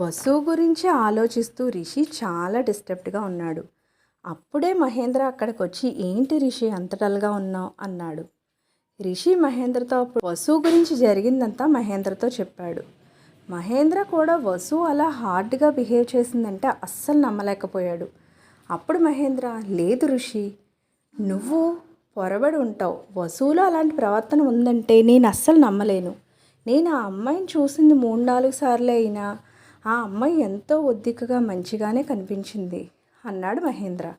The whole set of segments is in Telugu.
వసు గురించి ఆలోచిస్తూ రిషి చాలా డిస్టర్బ్డ్గా ఉన్నాడు. అప్పుడే మహేంద్ర అక్కడికి వచ్చి ఏంటి రిషి అంత డల్గా ఉన్నావు? అన్నాడు. రిషి మహేంద్రతో అప్పుడు వసువు గురించి జరిగిందంతా మహేంద్రతో చెప్పాడు. మహేంద్ర కూడా వసు అలా హార్డ్గా బిహేవ్ చేసిందంటే అస్సలు నమ్మలేకపోయాడు. అప్పుడు మహేంద్ర లేదు ఋషి నువ్వు పొరబడి ఉంటావు. వసువులో అలాంటి ప్రవర్తన ఉందంటే నేను అస్సలు నమ్మలేను. నేను ఆ అమ్మాయిని చూసింది మూడు నాలుగు సార్లే అయినా ఆ అమ్మాయి ఎంతో ఒద్దికగా మంచిగానే కనిపించింది అన్నాడు మహేంద్ర.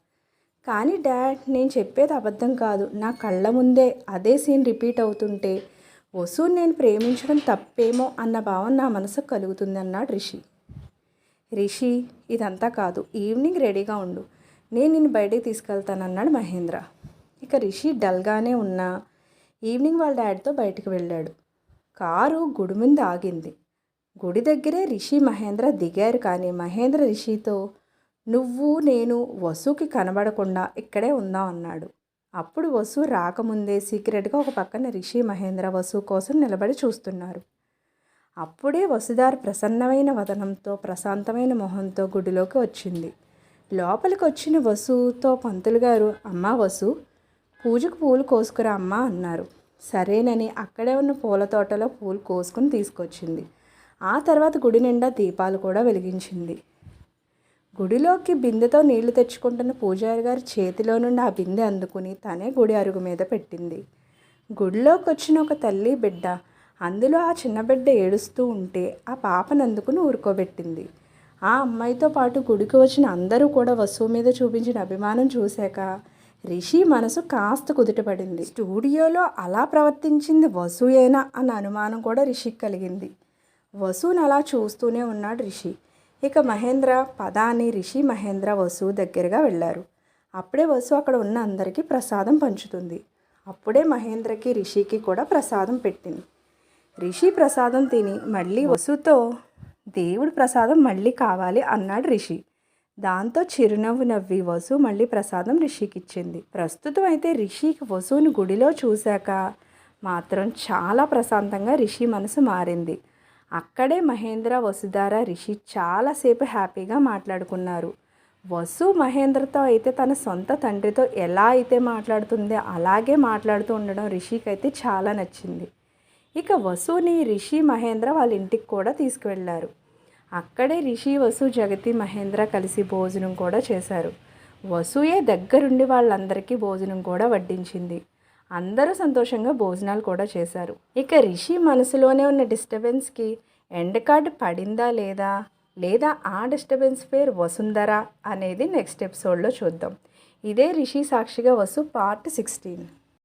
కానీ డాడ్ నేను చెప్పేది అబద్ధం కాదు. నా కళ్ళ ముందే అదే సీన్ రిపీట్ అవుతుంటే వసూని నేను ప్రేమించడం తప్పేమో అన్న భావన నా మనసుకు కలుగుతుంది అన్నాడు రిషి. రిషి ఇదంతా కాదు. ఈవినింగ్ రెడీగా ఉండు. నేను నిన్ను బయటికి తీసుకెళ్తానన్నాడు మహేంద్ర. ఇక రిషి డల్గానే ఉన్నా. ఈవినింగ్ వాళ్ళ డాడీతో బయటికి వెళ్ళాడు. కారు గుడి ముందు ఆగింది. గుడి దగ్గరే రిషి మహేంద్ర దిగారు కానీ మహేంద్ర రిషితో నువ్వు నేను వసుకి కనబడకుండా ఇక్కడే ఉందాం అన్నాడు. అప్పుడు వసు రాకముందే సీక్రెట్గా ఒక పక్కన రిషి మహేంద్ర వసు కోసం నిలబడి చూస్తున్నారు. అప్పుడే వసుదార్ ప్రసన్నమైన వదనంతో ప్రశాంతమైన మొహంతో గుడిలోకి వచ్చింది. లోపలికి వచ్చిన వసుతో పంతులు గారు అమ్మ వసు పూజకు పూలు కోసుకురా అమ్మా అన్నారు. సరేనని అక్కడే ఉన్న పూల తోటలో పూలు కోసుకుని తీసుకొచ్చింది. ఆ తర్వాత గుడి నిండా దీపాలు కూడా వెలిగించింది. గుడిలోకి బిందెతో నీళ్ళు తెచ్చుకుంటున్న పూజారి గారి చేతిలో నుండి ఆ బిందె అందుకుని తనే గుడి అరుగు మీద పెట్టింది. గుడిలోకి వచ్చిన ఒక తల్లి బిడ్డ అందులో ఆ చిన్న బిడ్డ ఏడుస్తూ ఉంటే ఆ పాపను అందుకుని ఊరుకోబెట్టింది. ఆ అమ్మాయితో పాటు గుడికి వచ్చిన అందరూ కూడా వసువు మీద చూపించిన అభిమానం చూశాక రిషి మనసు కాస్త కుదుటపడింది. స్టూడియోలో అలా ప్రవర్తించింది వసుయేనా అన్న అనుమానం కూడా రిషికి కలిగింది. వసుని అలా చూస్తూనే ఉన్నాడు రిషి. ఇక మహేంద్ర పదాని రిషి మహేంద్ర వసు దగ్గరగా వెళ్ళారు. అప్పుడే వసు అక్కడ ఉన్న అందరికీ ప్రసాదం పంచుతుంది. అప్పుడే మహేంద్రకి రిషికి కూడా ప్రసాదం పెట్టింది. రిషి ప్రసాదం తిని మళ్ళీ వసుతో దేవుడి ప్రసాదం మళ్ళీ కావాలి అన్నాడు రిషి. దాంతో చిరునవ్వు నవ్వి వసు మళ్ళీ ప్రసాదం రిషికి ఇచ్చింది. ప్రస్తుతం అయితే రిషికి వసుని గుడిలో చూశాక మాత్రం చాలా ప్రశాంతంగా రిషి మనసు మారింది. అక్కడే మహేంద్ర వసుధార రిషి చాలాసేపు హ్యాపీగా మాట్లాడుకున్నారు. వసు మహేంద్రతో అయితే తన సొంత తండ్రితో ఎలా అయితే మాట్లాడుతుందో అలాగే మాట్లాడుతూ ఉండడం రిషికి అయితే చాలా నచ్చింది. ఇక వసుని రిషి మహేంద్ర వాళ్ళ ఇంటికి కూడా తీసుకువెళ్ళారు. అక్కడే రిషి వసు జగతి మహేంద్ర కలిసి భోజనం కూడా చేశారు. వసుయే దగ్గరుండి వాళ్ళందరికీ భోజనం కూడా వడ్డించింది. అందరూ సంతోషంగా భోజనాలు కూడా చేశారు. ఇక రిషి మనసులోనే ఉన్న డిస్టర్బెన్స్కి ఎండ్ కార్డ్ పడిందా లేదా? లేదా ఆ డిస్టర్బెన్స్ పేరు వసుంధర? అనేది నెక్స్ట్ ఎపిసోడ్లో చూద్దాం. ఇదే రిషి సాక్షిగా వసు పార్ట్ సిక్స్టీన్